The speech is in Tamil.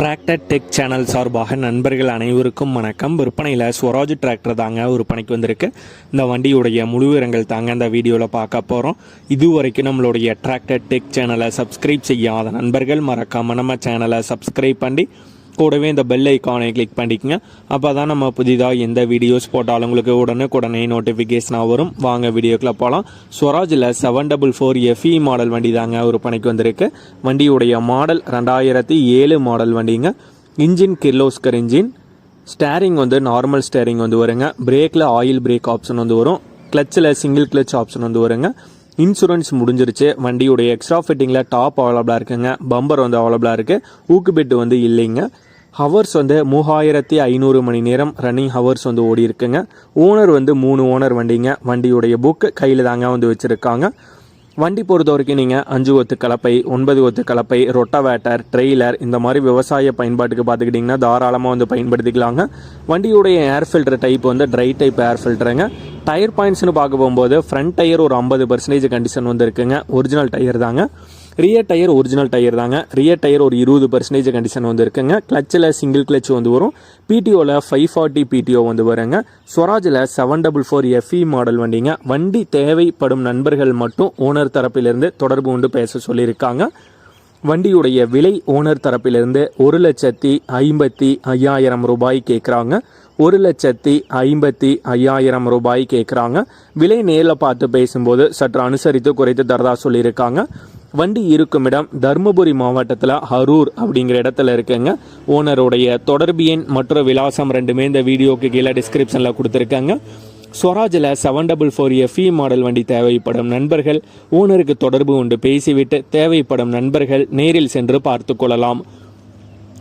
டிராக்டர் டெக் சேனல் சார்பாக நண்பர்கள் அனைவருக்கும் வணக்கம். விற்பனையில் ஸ்வராஜ் டிராக்டர் தாங்க விற்பனைக்கு வந்திருக்கு. இந்த வண்டியுடைய முழு விவரங்கள் தாங்க இந்த வீடியோவில் பார்க்க போகிறோம் இதுவரைக்கும் நம்மளுடைய டிராக்டர் டெக் சேனலை சப்ஸ்கிரைப் செய்யாத நண்பர்கள் மறக்காமல் நம்ம சேனலை சப்ஸ்கிரைப் பண்ணி கூடவே இந்த பெல் ஐக்கானை கிளிக் பண்ணிக்கங்க. அப்போ தான் நம்ம புதிதாக எந்த வீடியோஸ் போட்டாலும் உங்களுக்கு உடனுக்குடனே நோட்டிஃபிகேஷனாக வரும். வாங்க வீடியோக்குள்ள போகலாம் ஸ்வராஜில் seven double four FE model வண்டி தாங்க விற்பனைக்கு வந்திருக்கு. வண்டியுடைய மாடல் ரெண்டாயிரத்தி ஏழு மாடல் வண்டிங்க. இன்ஜின் கிர்லோஸ்கர் இன்ஜின் ஸ்டேரிங் வந்து நார்மல் ஸ்டேரிங் வந்து வருங்க. பிரேக்கில் ஆயில் பிரேக் ஆப்ஷன் வந்து வரும். கிளச்சில் சிங்கிள் கிளச் ஆப்ஷன் வந்து வருங்க. இன்சூரன்ஸ் முடிஞ்சிருச்சு. வண்டியுடைய எக்ஸ்ட்ரா ஃபிட்டிங்கில் டாப் அவைலபிளாக இருக்குங்க. பம்பர் வந்து அவைலபிளாக இருக்குது ஊக்கு பெட்டு வந்து இல்லைங்க. ஹவர்ஸ் வந்து மூவாயிரத்தி ஐநூறு மணி நேரம் ரன்னிங் ஹவர்ஸ் வந்து ஓடி இருக்குங்க. ஓனர் வந்து மூணு ஓனர் வண்டிங்க. வண்டியுடைய புக்கு கையில் தாங்க வந்து வச்சுருக்காங்க. வண்டி பொறுத்த வரைக்கும் நீங்கள் அஞ்சு ஒத்து கலப்பை ஒன்பது ஒத்து கலப்பை ரொட்டவேட்டர் ட்ரெய்லர் இந்த மாதிரி விவசாய பயன்பாட்டுக்கு பார்த்துக்கிட்டிங்கன்னா தாராளமாக வந்து பயன்படுத்திக்கலாங்க. வண்டியுடைய ஏர் ஃபில்டர் டைப் வந்து ட்ரை டைப் ஏர் ஃபில்டருங்க டயர் பாயிண்ட்ஸ்னு பார்க்க போகும்போது ஃப்ரண்ட் டயர் ஒரு ஐம்பது பர்சன்டேஜ் கண்டிஷன் வந்து இருக்குங்க ஒரிஜினல் டயர் தாங்க. ரியர் டயர் ஒரிஜினல் டயர் தாங்க. ரியர் டயர் ஒரு இருபது பர்சன்டேஜ் கண்டிஷன் வந்து இருக்குங்க கிளச்சில் சிங்கிள் கிளச் வந்து வரும் பிடிஓவில் ஃபைவ் ஃபார்ட்டி பிடிஓ வந்து வருங்க. ஸ்வராஜில் seven double four FE model வண்டிங்க. வண்டி தேவைப்படும் நண்பர்கள் மட்டும் ஓனர் தரப்பிலிருந்து தொடர்பு கொண்டு பேச சொல்லியிருக்காங்க. வண்டியுடைய விலை ஓனர் தரப்பிலிருந்து ஒரு லட்சத்தி ஐம்பத்தி ஐயாயிரம் ரூபாய் கேட்குறாங்க ஒரு லட்சத்தி ஐம்பத்தி ஐயாயிரம் ரூபாய் கேட்குறாங்க விலை நேரில் பார்த்து பேசும்போது சற்று அனுசரித்து குறைத்து தரதா சொல்லியிருக்காங்க. வண்டி இருக்கும் இடம் தருமபுரி மாவட்டத்தில் ஹரூர் அப்படிங்கிற இடத்துல இருக்குங்க. ஓனருடைய தொடர்பு எண் மற்றும் விலாசம் ரெண்டுமே இந்த வீடியோக்கு கீழே டிஸ்கிரிப்ஷனில் கொடுத்துருக்காங்க. ஸ்வராஜில் seven double four FE model வண்டி தேவைப்படும் நண்பர்கள். ஓனருக்கு தொடர்பு கொண்டு பேசிவிட்டு தேவைப்படும் நண்பர்கள் நேரில் சென்று பார்த்து கொள்ளலாம்.